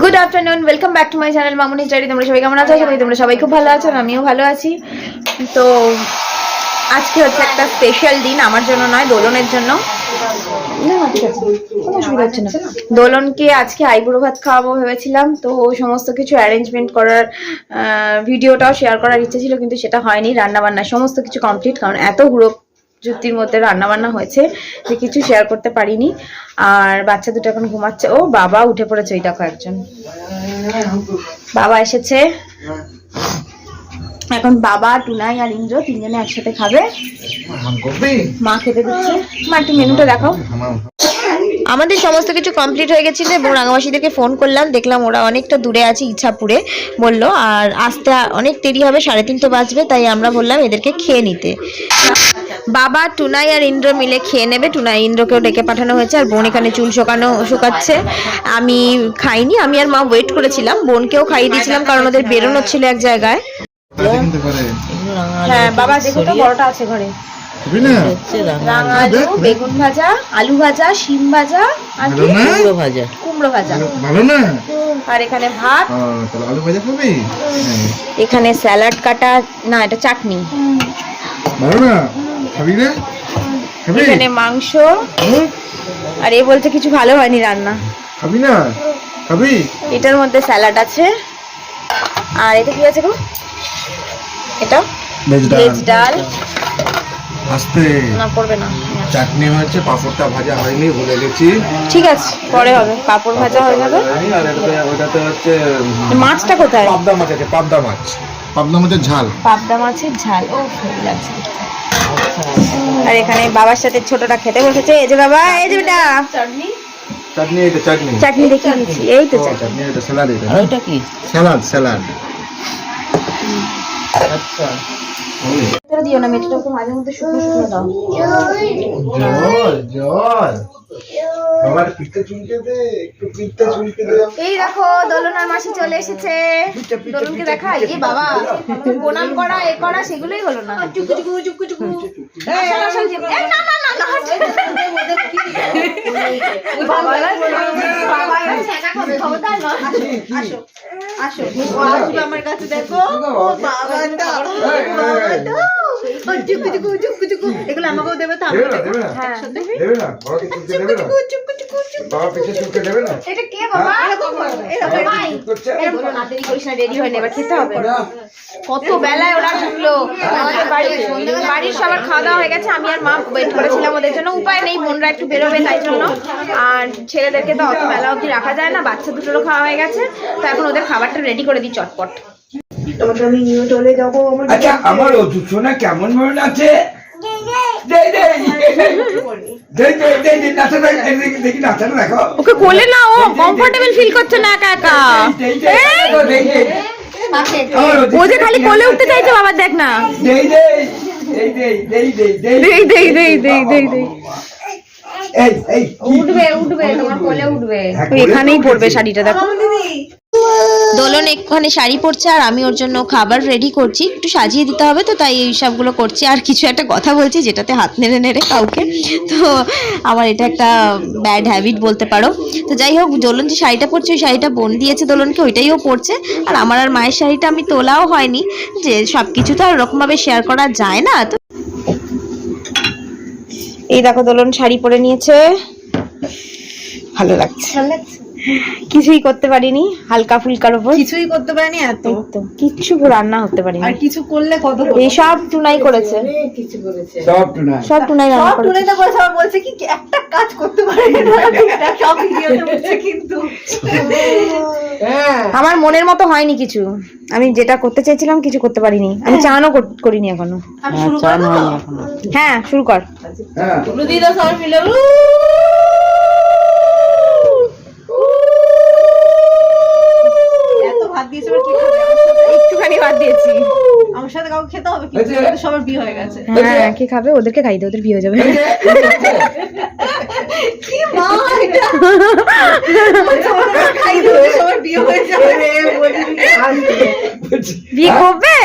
Good afternoon welcome back to my channel Mamuni study তোমরা সবাই কেমন আছো? করি তোমরা সবাই খুব ভালো আছো আমিও ভালো আছি। তো আজকে হচ্ছে একটা স্পেশাল দিন আমার জন্য নয় দোলনের জন্য। দোলনকে আজকে আইবুড়ো ভাত খাওয়াবো ভেবেছিলাম। তো সমস্ত কিছু অ্যারেঞ্জমেন্ট করার ভিডিওটাও শেয়ার করার ইচ্ছে ছিল কিন্তু সেটা হয়নি। রান্না বান্না সমস্ত কিছু কমপ্লিট কারণ এত হুড়ো যুক্তির মধ্যে রান্না বান্না হয়েছে, যে কিছু শেয়ার করতে পারিনি। আর বাচ্চা দুটো এখন ঘুমাচ্ছে। ও বাবা উঠে পড়েছে ওই দেখো একজন। বাবা এসেছে। এখন বাবা, টুনাই আর ইন্দ্র তিনজনে একসাথে খাবে। মা খেতে দিচ্ছে। মা, একটু মেনুটা দেখাও। আমাদের সমস্ত কিছু কমপ্লিট হয়ে গেছিল এবং রাঙামাসিদেরকে ফোন করলাম। দেখলাম ওরা অনেকটা দূরে আছে ইচ্ছাপুরে বলল। আর আসতে অনেক দেরি হবে, সাড়ে তিনটে বাজবে, তাই আমরা বললাম এদেরকে খেয়ে নিতে। বাবা টুনাই আর ইন্দ্র মিলে খেয়ে নেবে। টুনাই ইন্দ্রকেও ডেকে পাঠানো হয়েছে আর বোন এখানে চুল শোকানো শুকাচ্ছে। আমি খাইনি আমি আর মা ওয়েট করেছিলাম বোনকেও খাইয়ে দিয়েছিলাম কারণ ওদের বেরোনো ছিল এক জায়গায়। হ্যাঁ বাবা দেখো তো বড়টা আছে ঘরে। রাঙা আলু বেগুন ভাজা আলু ভাজা শিম ভাজা আর কুমড়ো ভাজা। কুমড়ো ভাজা। ভালো না? আর এখানে ভাত। আলু ভাজা খাবি? এখানে স্যালাড কাটা না এটা চাটনি। ভালো না? এখানে মাংস? আর এ বলছে কিছু ভালো হয়নি রান্না। খাবি না? খাবি? এটার মধ্যে স্যালাড আছে। আর এটা কি আছে গো? এটা? ভেজ ডাল। আস্তে না করবে না। চাটনি হয়েছে পাঁপড়টা ভাজা হয়নি ভুলে গেছি। ঠিক আছে পরে হবে। পাপড় ভাজা হয়ে যাবে। আর এটাতে ওটাতে হচ্ছে মাছটা কোথায়? পাবদা মাছ আছে পাবদা মাছ। পাবদা মাছের ঝাল। পাবদা মাছের ঝাল। ও ভালো লাগছে আর এখানে বাবার সাথে ছোটটা খেতে বসেছে। এই যে বাবা এই যে বেটা। চাটনি? চাটনি এটা চাটনি। চাটনি দেখি দিচ্ছি এই তো চাটনি। এটা স্যালাড এটা। আর এটা কি? Salad salad. আচ্ছা। তোরা দিও না মেয়েটা একটু মাঝে মধ্যে শুকনো শুকনো দাও। জল জল। পিঠটা চুলকে দে একটু পিঠটা চুলকে দে। এই দেখো দোলনার মাসি চলে এসেছে। দোলনকে দেখা এ বাবা প্রণাম করা এ করা সেগুলোই হলো না। চুকু চুকু চুকু চুকু এই না না না না। বাবা বাবা ছেঁকা খাবে খবরদার না? আসো আসো। আসো আমার কাছে দেখো। ও বাবা এগুলো আমাকেও দেবে তো দেবে না হ্যাঁ দেবে? না বাবাকে চুলকে দেবে না। চুকু চুকু চুকু বাবা পিঠে চুলকে দেবে না। এটা কে বাবা? এটা ভাই। করছে। বলো না দেরি করিস না রেডি খেতে হবে। কত বেলায় ওরা ঢুকলো আমাদের বাড়ি বাড়ির সবার খাওয়া দাওয়া হয়ে গেছে আমি আর মা ওয়েট করেছিলাম ওদের জন্য উপায় নেই বোনরা একটু বেরোবে তাই জন্য। আর ছেলেদেরকে তো অত বেলা অবধি রাখা যায় না বাচ্চা দুটোরও খাওয়া হয়ে গেছে তো এখন ওদের খাবারটা রেডি করে দিই চটপট। তোমাকে আমি নিয়ে যাব আমার আচ্ছা কেমন মনে আছে। ওকে কোলে না ও কমফোর্টেবল ফিল করছে না একা একা ও যে খালি কোলে উঠতে চাইছে বাবা দেখ না? উঠবে উঠবে তোমার কোলে উঠবে হ্যাঁ, এখানেই পড়বে শাড়িটা দেখো দোলন এখানে শাড়ি পরছে আর আমি ওর জন্য খাবার রেডি করছি। একটু সাজিয়ে দিতে হবে তো, তাই এই সবগুলো করছি। আর কিছু একটা কথা বলছি যেটাতে হাত নেড়ে নেড়ে কাউকে। তো আমার এটা একটা ব্যাড হ্যাবিট বলতে পারো। তো যাই হোক, দোলন যে শাড়িটা পরছে, ওই শাড়িটা বোন দিয়েছে দোলনকে, ওইটাইও পরছে। আর আমার আর মায়ের শাড়িটা আমি তোলাও হয়নি। যে সব কিছু তো আর ওরকমভাবে শেয়ার করা যায় না। তো এই দেখো, দোলন শাড়ি পরে নিয়েছে। ভালো লাগছে। কিছুই করতে পারিনি হালকা ফুলকার উপর কিছুই করতে পারিনি এত। তো কিচ্ছু রান্না করতে পারিনি। আর কিছু করলে কত এই সব টুনাই করেছে। সব টুনা। সব টুনাই রান্না সব করেছে। টুনে তো করেছে আবার বলছে কি একটা কাজ করতে পারেনি। না ঠিকঠাক সব ভিডিওতে বলছে কিন্তু। হ্যাঁ। আমার মনের মতো হয়নি কিছু। আমি যেটা করতে চাইছিলাম কিছু করতে পারিনি। আমি চানও করিনি তো? এখনও। হ্যাঁ শুরু কর। হ্যাঁ। দিদা সবাই মিলে উ! এত ভাত দিয়েছে এবার কি খাবে আমার সাথে দিয়েছি আমার সাথে কাউকে খেতে হবে কিন্তু সবার বিয়ে হয়ে গেছে। হ্যাঁ কি খাবে? ওদেরকে খাইতে ওদের বিয়ে হয়ে যাবে। কি মা এটা সবার বিয়ে হয়ে যাবে। বিয়ে করবে?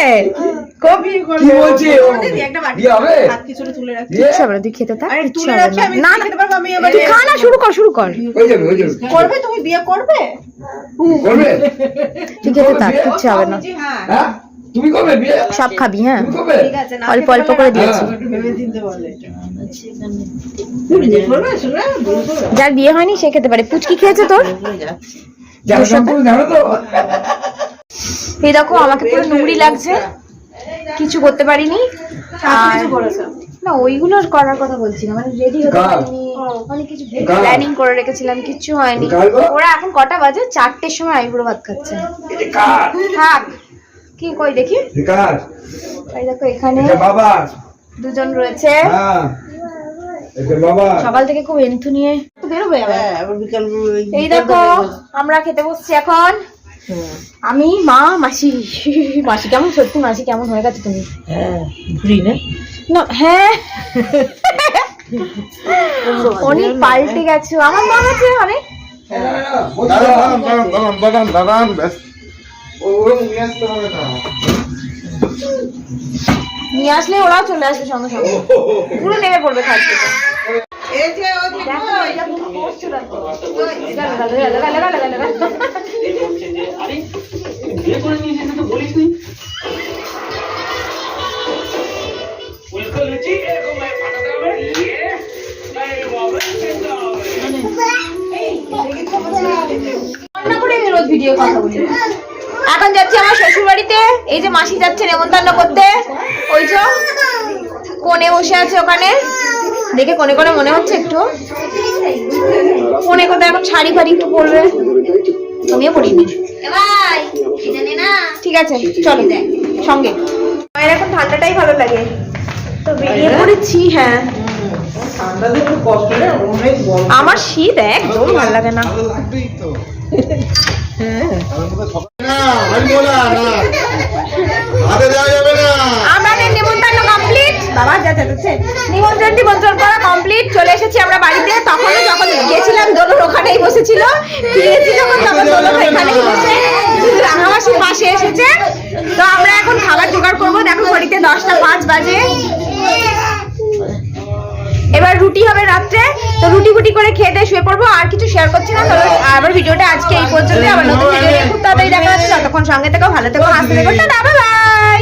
শুরু কর শুরু কর। করবে? তুমি বিয়ে করবে? করবে? তুই খেতে কিচ্ছু হবে না। তুমি করবে বিয়ে? সব খাবি হ্যাঁ। অল্প অল্প করে দিয়েছি। হ্যাঁ। যার বিয়ে হয়নি সে খেতে পারে। পুচকি খেয়েছে তোর? জানো সম্পূর্ণ জানো তো। এই দেখো আমাকে পুরো নুড়ি লাগছে। কিছু করতে পারিনি। আর কিছু না ওইগুলো করার কথা বলছি না। মানে রেডি হতে? পারিনি। অনেক কিছু প্ল্যানিং করে রেখেছিলাম কিচ্ছু হয়নি। ওরা এখন কটা বাজে? চারটের সময় আইবুড়ো ভাত খাচ্ছে। কি কই দেখি? এটা এই দেখো এখানে বাবা। দুজন রয়েছে। হ্যাঁ। সকাল থেকে খুব এন্থু নিয়ে বেরোবে হ্যাঁ আবার বিকাল এই দেখো আমরা খেতে বসছি এখন। আমি মা মাসি। মাসি কেমন? সত্যি মাসি কেমন হয়ে গেছে তুমি? হ্যাঁ না। না হ্যাঁ। অনেক পাল্টে গেছো। আমার মা আছে অনেক। দাঁড়ান দাঁড়ান দাঁড়ান দাঁড়ান দাঁড়ান ব্যাস ওরকম নিয়ে আসতে হবে না নিয়ে আসলে ওরাও চলে আসবে সঙ্গে সঙ্গে পুরো নেমে পড়বে খাট থেকে এই যে গালা। রান্না করে রোজ ভিডিও কথা বলি এখন যাচ্ছি আমার শ্বশুর বাড়িতে এই যে মাসি যাচ্ছে নেমন্তন্ন করতে। ওই যে কোণে বসে আছে ওখানে। দেখে কোণে কোণে মনে হচ্ছে একটু। কোণে কোথায় এখন শাড়ি ফাড়ি একটু পরবে। তুমিও পরিনি ঠিক আছে চলো। সঙ্গে। আমার এখন ঠান্ডাটাই ভালো লাগে। তো বেরিয়ে পড়েছি হ্যাঁ। আমার শীত একদম ভালো লাগে না। আমাদের নিমন্ত্রণ কমপ্লিট নিমন্ত্রণ নিমন্ত্রণ করা কমপ্লিট চলে এসেছি আমরা বাড়িতে। তখনও যখন গেছিলাম দোলন ওখানেই বসেছিল। ফিরেছি যখন, তখন দোলন এখানেই রাঙামাসির পাশে এসেছে। তো আমরা এখন খাবার জোগাড় করব। দেখো, ঘড়িতে দশটা পাঁচ বাজে। এবার রুটি হবে রাত্রে। তো রুটি ফুটি করে খেয়ে দিয়ে শুয়ে পড়ব আর কিছু শেয়ার করছি না। তাহলে আবার ভিডিওটা আজকে এই পর্যন্ত আবার নতুন ভিডিও খুব তাড়াতাড়ি দেখা যাচ্ছে ততক্ষণ সঙ্গে থেকো ভালো থেকো হাসতে থেকো। Tata bye